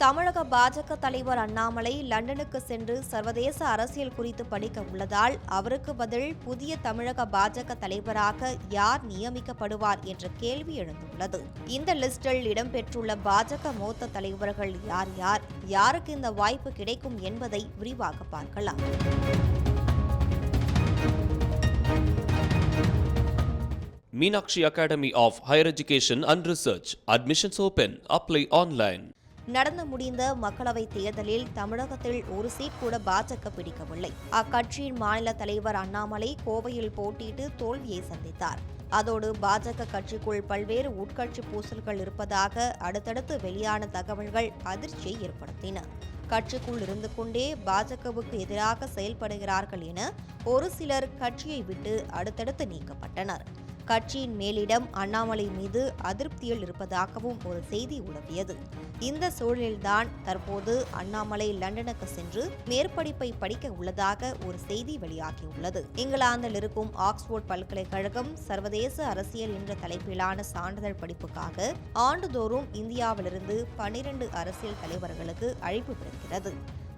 தமிழக பாஜக தலைவர் அண்ணாமலை லண்டனுக்கு சென்று சர்வதேச அரசியல் குறித்து படிக்க உள்ளதால் அவருக்கு பதில் புதிய தமிழக பாஜக தலைவராக யார் நியமிக்கப்படுவார் என்ற கேள்வி எழுந்துள்ளது இந்த லிஸ்டில் இடம்பெற்றுள்ள பாஜக மூத்த தலைவர்கள் யார் யார் யாருக்கு இந்த வாய்ப்பு கிடைக்கும் என்பதை விரிவாக பார்க்கலாம் Meenakshi Academy of Higher Education and Research. Admissions open. Apply online. நடந்து முடிந்த மக்களவைத் தேர்தலில் தமிழகத்தில் ஒரு சீட் கூட பாஜக பிடிக்கவில்லை. அக்கட்சியின் மாநில தலைவர் அண்ணாமலை கோவையில் போட்டியிட்டு தோல்வியை சந்தித்தார். அதோடு பாஜக கட்சிக்குள் பல்வேறு உட்கட்சி பூசல்கள் இருப்பதாக அடுத்தடுத்து வெளியான தகவல்கள் அதிர்ச்சியை ஏற்படுத்தின. கட்சிக்குள் இருந்து கொண்டே பாஜகவுக்கு எதிராக செயல்படுகிறார்கள் என ஒரு சிலர் கட்சியை விட்டு அடுத்தடுத்து நீக்கப்பட்டனர். கட்சியின் மேலிடம் அண்ணாமலை மீது அதிருப்தியில் இருப்பதாகவும் ஒரு செய்தி உலவியது இந்த சூழலில்தான் தற்போது அண்ணாமலை லண்டனுக்கு சென்று மேற்படிப்பை படிக்க உள்ளதாக ஒரு செய்தி வெளியாகியுள்ளது. இங்கிலாந்தில் இருக்கும் ஆக்ஸ்போர்ட் பல்கலைக்கழகம் சர்வதேச அரசியல் என்ற தலைப்பிலான சான்றிதழ் படிப்புக்காக ஆண்டுதோறும் இந்தியாவிலிருந்து பனிரெண்டு அரசியல் தலைவர்களுக்கு அழைப்பு விடுக்கிறது.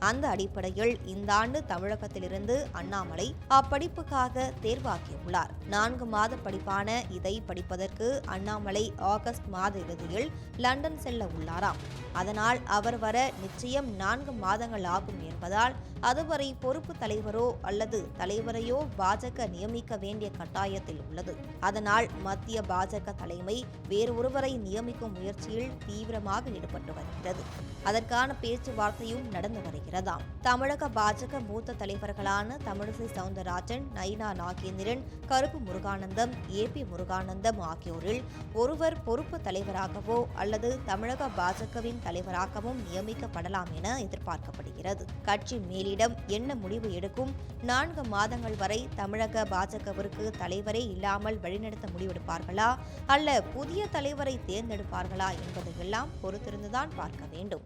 அந்த அடிப்படையில் இந்த ஆண்டு தமிழகத்திலிருந்து அண்ணாமலை அப்படிப்புக்காக தேர்வாகியுள்ளார். நான்கு மாத படிப்பான இதை படிப்பதற்கு அண்ணாமலை ஆகஸ்ட் மாத இறுதியில் லண்டன் செல்ல உள்ளாராம். அதனால் அவர் வர நிச்சயம் நான்கு மாதங்கள் ஆகும் என்பதால் அதுவரை பொறுப்பு தலைவரோ அல்லது தலைவரையோ பாஜக நியமிக்க வேண்டிய கட்டாயத்தில் உள்ளது. அதனால் மத்திய பாஜக தலைமை வேறொருவரை நியமிக்கும் முயற்சியில் தீவிரமாக ஈடுபட்டு வருகிறது. அதற்கான பேச்சுவார்த்தையும் நடந்து வருகிறதாம். தமிழக பாஜக மூத்த தலைவர்களான தமிழிசை சவுந்தரராஜன் நயினா நாகேந்திரன் கருப்பு முருகானந்தம் ஏ பி முருகானந்தம் ஆகியோரில் ஒருவர் பொறுப்பு தலைவராகவோ அல்லது தமிழக பாஜகவின் தலைவராகவும் நியமிக்கப்படலாம் என எதிர்பார்க்கப்படுகிறது. கட்சி மேலிடம் என்ன முடிவு எடுக்கும்? நான்கு மாதங்கள் வரை தமிழக பாஜகவிற்கு தலைவரே இல்லாமல் வழிநடத்த முடிவெடுப்பார்களா? அல்ல புதிய தலைவரை தேர்ந்தெடுப்பார்களா என்பதையெல்லாம் பொறுத்திருந்துதான் பார்க்க வேண்டும்.